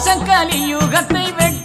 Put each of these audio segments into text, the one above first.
பாசக்கலி யுகத்தை வெட்டி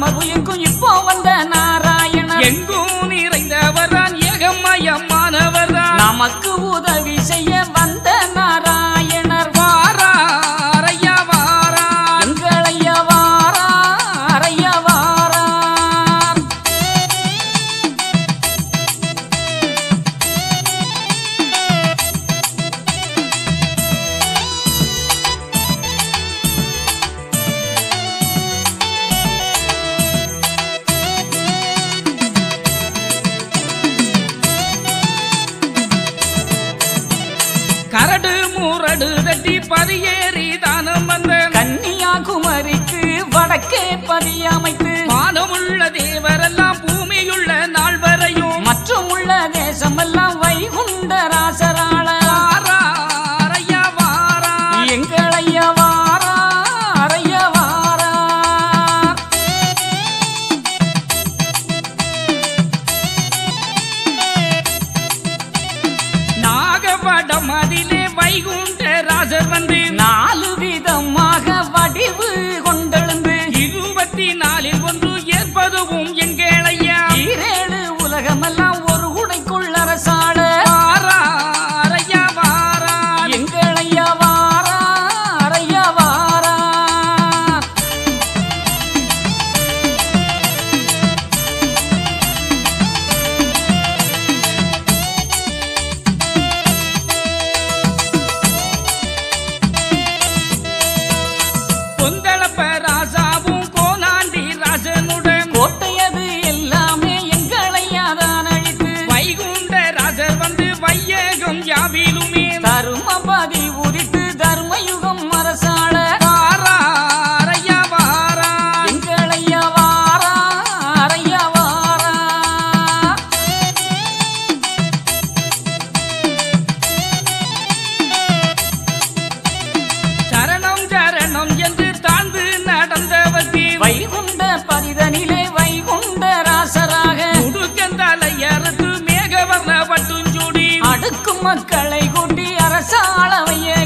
மதுயங்கும் இப்போ வந்த நாராயணன். எங்கும் நிறைந்தவர் தான் ஏகமயமானவர் தான் நமக்கு உதவி பதியேறி தானம் வந்த கன்னியாகுமரிக்கு வடக்கே பதியமைத்து நாளில் ஒன்று ஏற்பதுவும் மக்களை கூட்டி அரசாளவையே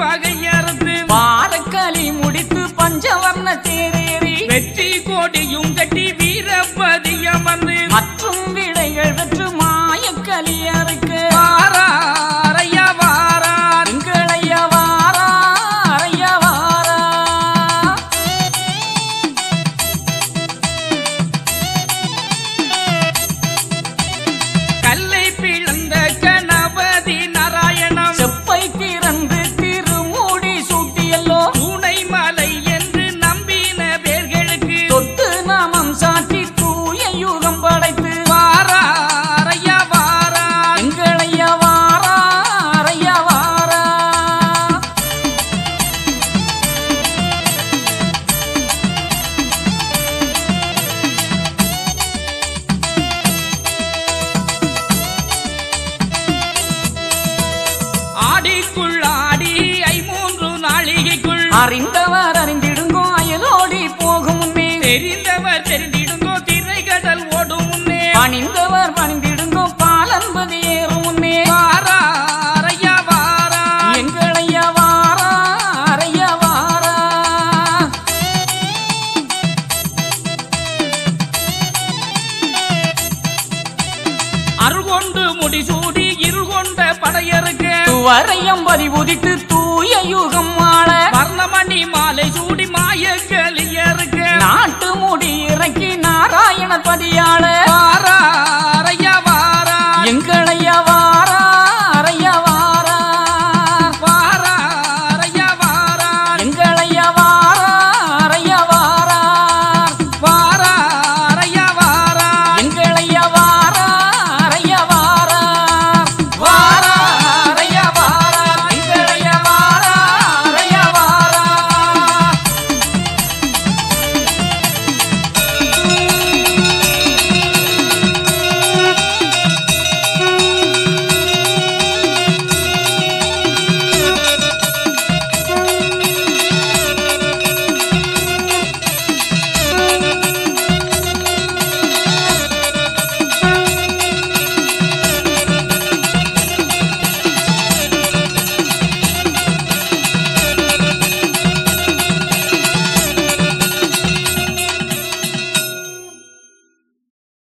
வகையறுத்து பாலக்காலி முடித்து பஞ்சவர்ண தேரேறி வெற்றி கோடியும் கட்டி அறிந்தவர் அறிந்திடுங்கோ அயலோடி போகும் முன்னே. தெரிந்தவர் தெரிந்திடுங்கோ திரை கடல் ஓடும் முன்னே. பணிந்தவர் பணிந்திடுங்கோ பாலம்பதி ஏறும் முன்னே. வாரையா வாரா. எங்களையா வாரா அரையா வாரா. அருள் கொண்டு முடிசூடி இருள் கொண்ட படையருக்கு. வரையம் வரி உதித்து தூய யுகம். ஆடியாள